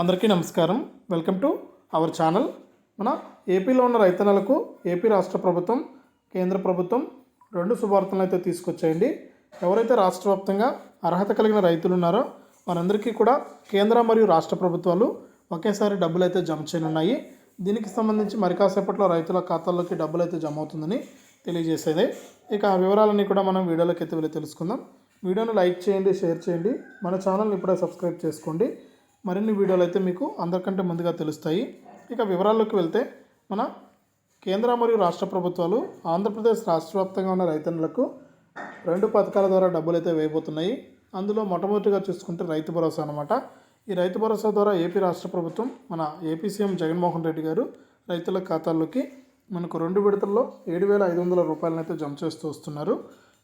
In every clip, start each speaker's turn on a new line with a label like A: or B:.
A: అందరికీ నమస్కారం. Welcome to our channel. మన ఏపీలో ఉన్న రైతన్నలకు ఏపీ రాష్ట్ర ప్రభుత్వం కేంద్ర ప్రభుత్వం రెండు శుభార్తలను అయితే తీసుకొచ్చేయండి. ఎవరైతే రాష్ట్ర వ్యాప్తంగా అర్హత కలిగిన రైతులు ఉన్నారో వారందరికీ కూడా కేంద్ర మరియు రాష్ట్ర ప్రభుత్వాలు ఒకేసారి డబ్బులు అయితే జమ చేయనున్నాయి. దీనికి సంబంధించి మరి కాసేపట్లో రైతుల ఖాతాల్లోకి డబ్బులు అయితే జమ అవుతుందని తెలియజేసేదే. ఇక ఆ వివరాలన్నీ కూడా మనం వీడియోలోకి అయితే వెళ్ళి తెలుసుకుందాం. వీడియోను లైక్ చేయండి షేర్ చేయండి. మన ఛానల్ని ఇప్పుడే సబ్స్క్రైబ్ చేసుకోండి. మరిన్ని వీడియోలు అయితే మీకు అందరికంటే ముందుగా తెలుస్తాయి. ఇక వివరాల్లోకి వెళ్తే మన కేంద్ర మరియు రాష్ట్ర ప్రభుత్వాలు ఆంధ్రప్రదేశ్ రాష్ట్ర వ్యాప్తంగా ఉన్న రైతన్నులకు రెండు పథకాల ద్వారా డబ్బులు అయితే వేయబోతున్నాయి. అందులో మొట్టమొదటిగా చూసుకుంటే రైతు భరోసా అనమాట ఈ రైతు భరోసా ద్వారా ఏపీ రాష్ట్ర ప్రభుత్వం మన ఏపీ సీఎం జగన్మోహన్ రెడ్డి గారు రైతుల ఖాతాల్లోకి మనకు రెండు విడతల్లో ఏడు వేల ఐదు వందల రూపాయలను అయితే జమ చేస్తూ వస్తున్నారు.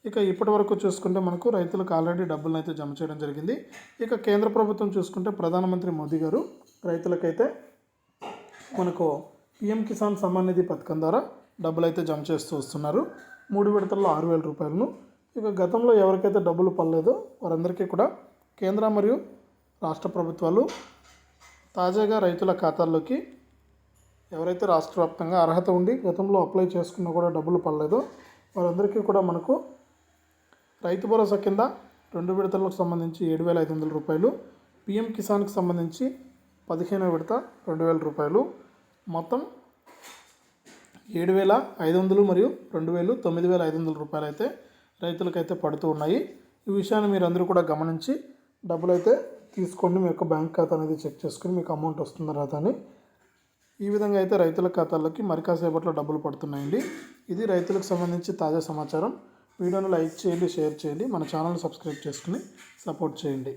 A: ఇక ఇప్పటి వరకు చూసుకుంటే మనకు రైతులకు ఆల్రెడీ డబ్బులను అయితే జమ చేయడం జరిగింది. ఇక కేంద్ర ప్రభుత్వం చూసుకుంటే ప్రధానమంత్రి మోదీ గారు రైతులకైతే మనకు పిఎం కిసాన్ సమ్మాన్ నిధి పథకం ద్వారా డబ్బులు అయితే జమ చేస్తూ వస్తున్నారు. మూడు విడతల్లో ఆరు వేల రూపాయలను. ఇక గతంలో ఎవరికైతే డబ్బులు పడలేదో వారందరికీ కూడా కేంద్ర మరియు రాష్ట్ర ప్రభుత్వాలు తాజాగా రైతుల ఖాతాల్లోకి ఎవరైతే రాష్ట్ర వ్యాప్తంగా అర్హత ఉండి గతంలో అప్లై చేసుకున్నా కూడా డబ్బులు పడలేదో వారందరికీ కూడా మనకు రైతు భరోసా కింద రెండు విడతలకు సంబంధించి ఏడు వేల ఐదు వందల రూపాయలు పిఎం కిసాన్కి సంబంధించి పదిహేనవ విడత రెండు వేల రూపాయలు. మొత్తం ఏడు వేల ఐదు వందలు మరియు రెండు వేలు తొమ్మిది వేల ఐదు వందల రూపాయలు అయితే రైతులకైతే పడుతూ ఉన్నాయి. ఈ విషయాన్ని మీరందరూ కూడా గమనించి డబ్బులు అయితే తీసుకోండి. మీ యొక్క బ్యాంక్ ఖాతా అనేది చెక్ చేసుకుని మీకు అమౌంట్ వస్తుంది తర్వాత అని. ఈ విధంగా అయితే రైతుల ఖాతాల్లోకి మరి కాసేపట్లో డబ్బులు పడుతున్నాయండి. ఇది రైతులకు సంబంధించి తాజా సమాచారం. వీడియోను లైక్ చేయండి షేర్ చేయండి. మన ఛానల్ సబ్స్క్రైబ్ చేసుకుని సపోర్ట్ చేయండి.